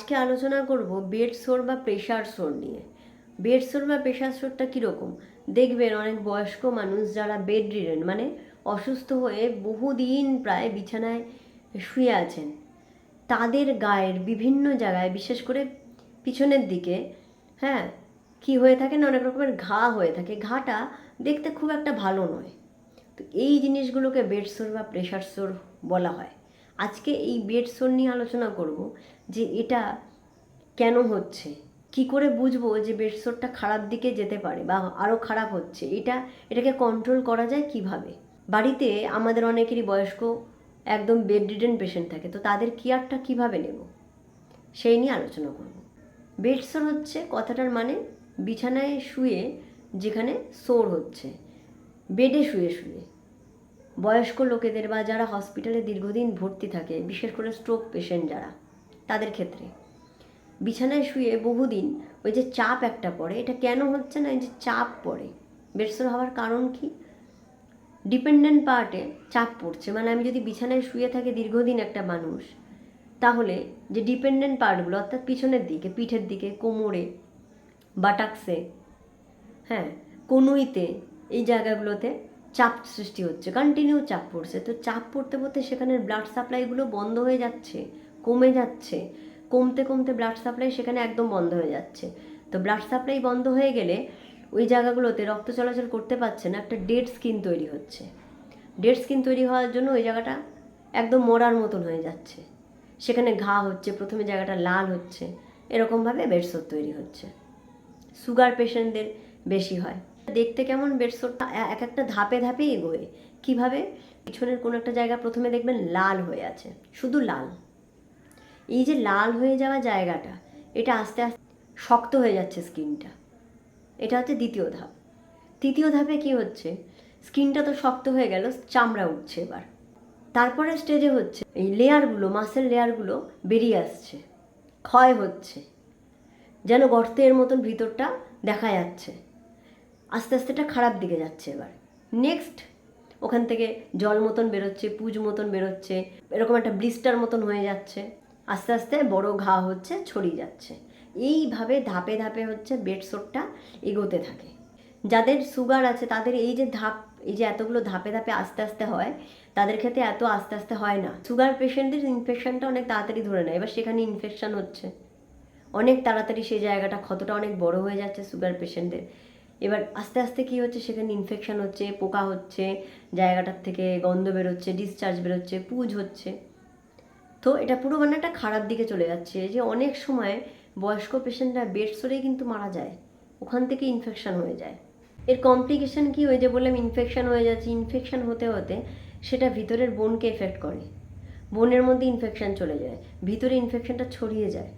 আজকে আলোচনা করব বেড সোর বা প্রেশার সোর নিয়ে। বেড সোর বা প্রেশার সোরটা কীরকম? দেখবেন অনেক বয়স্ক মানুষ যারা বেড রিডেন মানে অসুস্থ হয়ে বহুদিন প্রায় বিছানায় শুয়ে আছেন, তাদের গায়ের বিভিন্ন জায়গায়, বিশেষ করে পিছনের দিকে হ্যাঁ কি হয়ে থাকে না, অনেক রকমের ঘা হয়ে থাকে। ঘাটা দেখতে খুব একটা ভালো নয়। তো এই জিনিসগুলোকে বেড সোর বা প্রেশার সোর বলা হয়। আজকে এই বেড সোর নিয়ে আলোচনা করব। যে এটা কেন হচ্ছে? কি করে বুঝব যে বেড সোরটা খারাপ দিকে যেতে পারে বা আরও খারাপ হচ্ছে? এটা, এটাকে কন্ট্রোল করা যায় কীভাবে? বাড়িতে আমাদের অনেকেরই বয়স্ক একদম বেড রিডেন পেশেন্ট থাকে, তো তাদের কেয়ারটা কীভাবে নেব? সেই নিয়ে আলোচনা করব। বেডসোর হচ্ছে কথাটার মানে বিছানায় শুয়ে যেখানে সোর হচ্ছে বেডে শুয়ে শুয়ে। বয়স্ক লোকেদের বা যারা হসপিটালে দীর্ঘদিন ভর্তি থাকে, বিশেষ করে স্ট্রোক পেশেন্ট যারা তাদের ক্ষেত্রে। বিছানায় শুয়ে বহুদিন ওই যে চাপ একটা পড়ে, এটা কেন হচ্ছে না এই যে চাপ পড়ে? বেডসোর হওয়ার কারণ কি? ডিপেন্ডেন্ট পার্টে চাপ পড়ছে। মানে আমি যদি বিছানায় শুয়ে থাকি দীর্ঘদিন একটা মানুষ, তাহলে যে ডিপেন্ডেন্ট পার্টগুলো অর্থাৎ পিছনের দিকে, পিঠের দিকে, কোমরে বাটাক্সে হ্যাঁ কনুইতে, এই জায়গাগুলোতে চাপ সৃষ্টি হচ্ছে। কন্টিনিউ চাপ পড়ছে। তো চাপ পড়তে পড়তে সেখানে ব্লাড সাপ্লাইগুলো বন্ধ হয়ে যাচ্ছে। কমে যাচ্ছে। কমতে কমতে ব্লাড সাপ্লাই সেখানে একদম বন্ধ হয়ে যাচ্ছে। তো ব্লাড সাপ্লাই বন্ধ হয়ে গেলে ওই জায়গাগুলোতে রক্ত চলাচল করতে পারছে না, একটা ডেড স্কিন তৈরি হচ্ছে। ডেড স্কিন তৈরি হওয়ার জন্য ওই জায়গাটা একদম মরার মতন হয়ে যাচ্ছে। সেখানে ঘা হচ্ছে, প্রথমে জায়গাটা লাল হচ্ছে, এরকমভাবে বেডসোর তৈরি হচ্ছে। সুগার পেশেন্টদের বেশি হয়। দেখতে কেমন বেডসোরটা এক একটা ধাপে ধাপে এগোয়। কীভাবে? পিছনের কোনো একটা জায়গা প্রথমে দেখবেন লাল হয়ে আছে। শুধু লাল। এই যে লাল হয়ে যাওয়া জায়গাটা, এটা আস্তে আস্তে শক্ত হয়ে যাচ্ছে স্কিনটা। এটা হচ্ছে দ্বিতীয় ধাপ। তৃতীয় ধাপে কি হচ্ছে? স্কিনটা তো শক্ত হয়ে গেল, চামড়া উঠছে এবার। তারপরে স্টেজে হচ্ছে, এই লেয়ারগুলো মাসের লেয়ারগুলো বেরিয়ে আসছে। ক্ষয় হচ্ছে। যেন গর্তের মতন ভিতরটা দেখা যাচ্ছে। আস্তে আস্তে এটা খারাপ দিকে যাচ্ছে এবার। নেক্সট ওখান থেকে জল মতন বেরোচ্ছে, পুজ মতন বেরোচ্ছে, এরকম একটা ব্লিস্টার মতন হয়ে যাচ্ছে। আস্তে আস্তে বড় ঘা হচ্ছে, ছড়িয়ে যাচ্ছে। এইভাবে ধাপে ধাপে হচ্ছে বেডসোরটা এগোতে থাকে। যাদের সুগার আছে, তাদের এই যে ধাপ, এই যে এতগুলো ধাপে ধাপে আস্তে আস্তে হয়, তাদের ক্ষেত্রে এত আস্তে আস্তে হয় না। সুগার পেশেন্টদের ইনফেকশনটা অনেক তাড়াতাড়ি ধরে নেয়। এবার সেখানে ইনফেকশন হচ্ছে। অনেক তাড়াতাড়ি সেই জায়গাটা ক্ষতটা অনেক বড় হয়ে যাচ্ছে সুগার পেশেন্টদের। এবার আস্তে আস্তে কী হচ্ছে, সেখানে ইনফেকশন হচ্ছে, পোকা হচ্ছে, জায়গাটার থেকে গন্ধ বেরোচ্ছে ডিসচার্জ বেরোচ্ছে, পুজ হচ্ছে। তো এটা পুরো মানে একটা খারাপ দিকে চলে যাচ্ছে, যে অনেক সময় বয়স্ক পেশেন্টরা বেড সরেই কিন্তু মারা যায়, ওখান থেকে ইনফেকশান হয়ে যায়। এর কমপ্লিকেশান কি হয়ে যে বললাম ইনফেকশান হয়ে যাচ্ছে ইনফেকশান হতে হতে সেটা ভিতরের বোনকে এফেক্ট করে। বোনের মধ্যে ইনফেকশান চলে যায়, ভিতরে ইনফেকশানটা ছড়িয়ে যায়।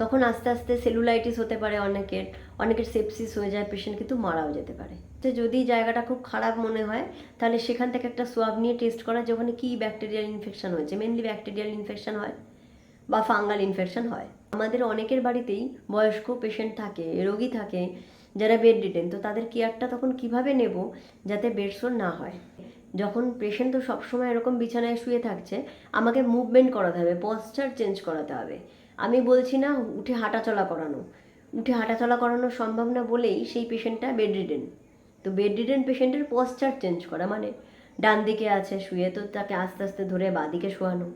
তখন আস্তে আস্তে সেলুলাইটিস হতে পারে অনেকের অনেকের সেপসিস হয়ে যায় পেশেন্ট কিন্তু মারাও যেতে পারে। তো যদি জায়গাটা খুব খারাপ মনে হয়, তাহলে সেখান থেকে একটা সোয়াব নিয়ে টেস্ট করা যে ওখানে কী ব্যাকটেরিয়াল ইনফেকশন হয়েছে মেনলি ব্যাকটেরিয়াল ইনফেকশন হয় বা ফাঙ্গাল ইনফেকশান হয়। আমাদের অনেকের বাড়িতেই বয়স্ক পেশেন্ট থাকে, রোগী থাকে, যারা বেড রিটেন, তো তাদের কেয়ারটা তখন কীভাবে নেব যাতে বেডসোর না হয়? যখন পেশেন্ট তো সবসময় এরকম বিছানায় শুয়ে থাকছে, আমাকে মুভমেন্ট করাতে হবে পশ্চার চেঞ্জ করাতে হবে। আমি বলছি না, উঠে হাঁটাচলা করানো। উঠে হাঁটাচলা করানো সম্ভব না বলেই সেই পেশেন্টটা বেড রিডেন তো বেড রিডেন পেশেন্টের পশ্চার চেঞ্জ করা মানে ডান দিকে আছে, শুয়ে তো তাকে আস্তে আস্তে ধরে বাদিকে শোয়ানো,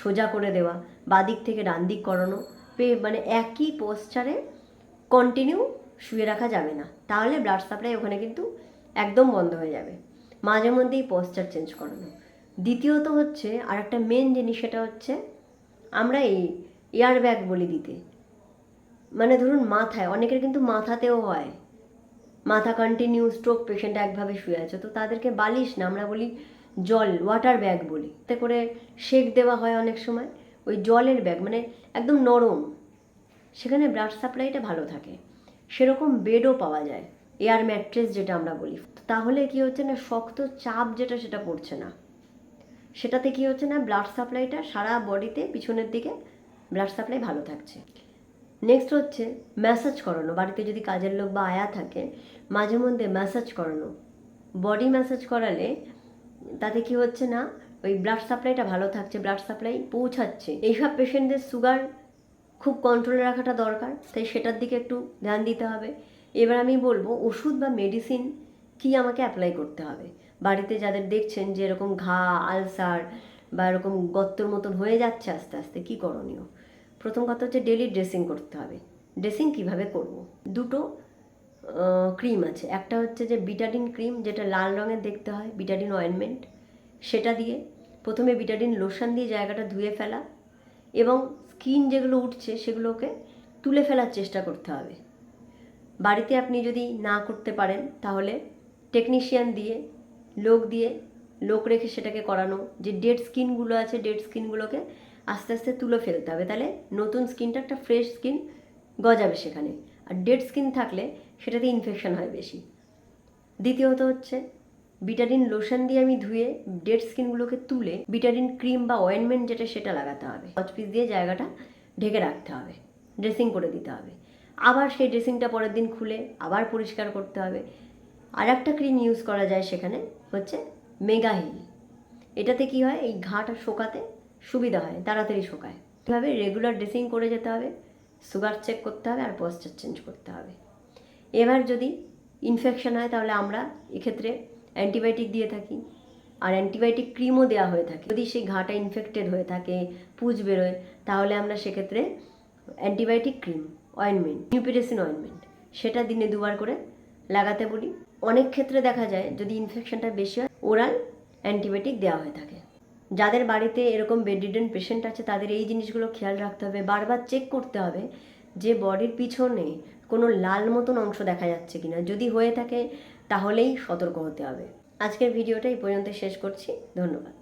সোজা করে দেওয়া, বাদিক থেকে ডান দিক করানো, পে মানে একই পোস্টারে কন্টিনিউ শুয়ে রাখা যাবে না। তাহলে ব্লাড সাপ্লাই ওখানে কিন্তু একদম বন্ধ হয়ে যাবে। মাঝে মধ্যেই পোস্টার চেঞ্জ করানো। দ্বিতীয়ত হচ্ছে আর একটা মেন জিনিস সেটা হচ্ছে, আমরা এই এয়ার ব্যাগ বলি দিতে। মানে ধরুন মাথায়, অনেকের কিন্তু মাথাতেও হয়। মাথা কন্টিনিউ স্ট্রোক পেশেন্ট একভাবে শুয়ে আছে। তো তাদেরকে বালিশ না, আমরা বলি জল ওয়াটার ব্যাগ বলি। এতে করে শেক দেওয়া হয় অনেক সময়। ওই জলের ব্যাগ মানে একদম নরম। সেখানে ব্লাড সাপ্লাইটা ভালো থাকে। সেরকম বেডও পাওয়া যায়। এয়ার ম্যাট্রেস যেটা আমরা বলি। তাহলে কি হচ্ছে না, শক্ত চাপ যেটা, সেটা পড়ছে না। সেটাতে কি হচ্ছে না ব্লাড সাপ্লাইটা সারা বডিতে পিছনের দিকে ব্লাড সাপ্লাই ভালো থাকছে। নেক্সট হচ্ছে ম্যাসাজ করানো। বাড়িতে যদি কাজের লোক বা আয়া থাকে, মাঝে মধ্যে ম্যাসাজ করানো। বডি ম্যাসাজ করালে তাতে কি হচ্ছে না, ওই ব্লাড সাপ্লাইটা ভালো থাকছে ব্লাড সাপ্লাই পৌঁছাচ্ছে। এইসব পেশেন্টদের সুগার খুব কন্ট্রোলে রাখাটা দরকার, তাই সেটার দিকে একটু ধ্যান দিতে হবে। এবার আমি বলব, ওষুধ বা মেডিসিন কি আমাকে অ্যাপ্লাই করতে হবে? বাড়িতে যাদের দেখছেন যে এরকম ঘা আলসার বা এরকম গর্তর মতন হয়ে যাচ্ছে আস্তে আস্তে, কি করণীয়? প্রথম কথা হচ্ছে ডেলি ড্রেসিং করতে হবে। ড্রেসিং কীভাবে করব? দুটো ক্রিম আছে। একটা হচ্ছে যে বিটাডিন ক্রিম যেটা লাল রঙের দেখতে হয় বিটাডিন অয়েনমেন্ট সেটা দিয়ে প্রথমে বিটাডিন লোশন দিয়ে জায়গাটা ধুয়ে ফেলা এবং স্কিন যেগুলো উঠছে সেগুলোকে তুলে ফেলার চেষ্টা করতে হবে। বাড়িতে আপনি যদি না করতে পারেন, তাহলে টেকনিশিয়ান দিয়ে, লোক দিয়ে লোক রেখে সেটাকে করানো, যে ডেড স্কিনগুলো আছে ডেড স্কিনগুলোকে আস্তে আস্তে তুলে ফেলতে হবে। তাহলে নতুন স্কিনটা একটা ফ্রেশ স্কিন গজাবে সেখানে। আর ডেড স্কিন থাকলে সেটাতে ইনফেকশন হয় বেশি। দ্বিতীয়ত হচ্ছে বিটাডিন লোশন দিয়ে আমি ধুয়ে ডেড স্কিনগুলোকে তুলে বিটাডিন ক্রিম বা অয়েনমেন্ট যেটা সেটা লাগাতে হবে। পিস দিয়ে জায়গাটা ঢেকে রাখতে হবে ড্রেসিং করে দিতে হবে। আবার সেই ড্রেসিংটা পরের দিন খুলে আবার পরিষ্কার করতে হবে। আর একটা ক্রিম ইউজ করা যায় সেখানে হচ্ছে মেগা হিল। এটাতে কি হয়? এই ঘাটা শোকাতে সুবিধা হয়, তাড়াতাড়ি শোকায়। এভাবে রেগুলার ড্রেসিং করে যেতে হবে সুগার চেক করতে হবে আর পশ্চার চেঞ্জ করতে হবে। এবার যদি ইনফেকশন হয় তাহলে আমরা এক্ষেত্রে অ্যান্টিবায়োটিক দিয়ে থাকি আর অ্যান্টিবায়োটিক ক্রিমও দেওয়া হয়ে থাকে। যদি সেই ঘাটা ইনফেক্টেড হয়ে থাকে, পুজ বেরোয়, তাহলে আমরা সেক্ষেত্রে অ্যান্টিবায়োটিক ক্রিম অয়েনমেন্ট নিউপিরেসিন অয়েনমেন্ট সেটা দিনে দুবার করে লাগাতে বলি। অনেক ক্ষেত্রে দেখা যায়, যদি ইনফেকশনটা বেশি হয় ওরাল অ্যান্টিবায়োটিক দেওয়া হয়ে থাকে। যাদের বাড়িতে এরকম বেডরিডেন পেশেন্ট আছে, তাদের এই জিনিসগুলো খেয়াল রাখতে হবে। বারবার চেক করতে হবে যে বডির পিছনে কোনো লাল মতন অংশ দেখা যাচ্ছে কিনা। যদি হয়ে থাকে, তাহলেই সতর্ক হতে হবে। আজকের ভিডিওটা এই পর্যন্ত শেষ করছি। ধন্যবাদ।